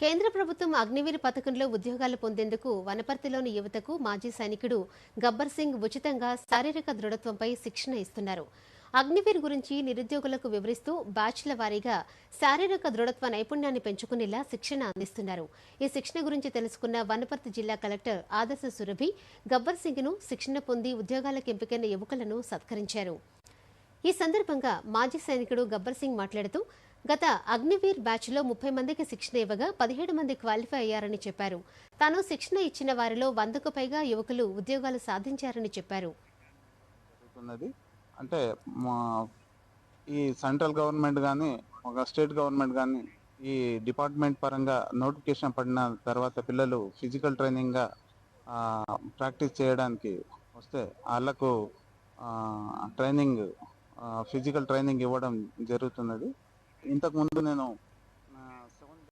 కేంద్ర ప్రభుత్వం అగ్నివీర్ పథకంలో ఉద్యోగాలు పొందేందుకు వనపర్తిలోని యువతకు మాజీ సైనికుడు గబ్బర్ సింగ్ ఉచితంగా శారీరక దృఢత్వంపై శిక్షణ ఇస్తున్నారు. అగ్నివీర్ గురించి నిరుద్యోగులకు వివరిస్తూ బ్యాచ్ల వారీగా శారీరక దృఢత్వ నైపుణ్యాన్ని పెంచుకునేలా శిక్షణ అందిస్తున్నారు. ఈ శిక్షణ గురించి తెలుసుకున్న వనపర్తి జిల్లా కలెక్టర్ ఆదర్శ సురభి గబ్బర్ సింగ్ను శిక్షణ పొంది ఉద్యోగాలకు ఎంపికైన యువకులను సత్కరించారు. ఈ సందర్భంగా మాజీ సైనికుడు గబ్బర్ సింగ్ మాట్లాడుతూ గత అగ్నివీర్ బ్యాచ్లో ముప్పై మందికి శిక్షణ ఇవ్వగా పదిహేడు మంది క్వాలిఫై అయ్యారని చెప్పారు. తాను శిక్షణ ఇచ్చిన వారిలో వందకు పైగా యువకులు ఉద్యోగాలు సాధించారని చెప్పారు. అంటే మా ఈ సెంట్రల్ గవర్నమెంట్ కానీ ఒక స్టేట్ గవర్నమెంట్ కానీ ఈ డిపార్ట్మెంట్ పరంగా నోటిఫికేషన్ పడిన తర్వాత పిల్లలు ఫిజికల్ ట్రైనింగ్గా ప్రాక్టీస్ చేయడానికి వస్తే వాళ్ళకు ట్రైనింగ్ ఫిజికల్ ట్రైనింగ్ ఇవ్వడం జరుగుతున్నది. ఇంతకుముందు నేను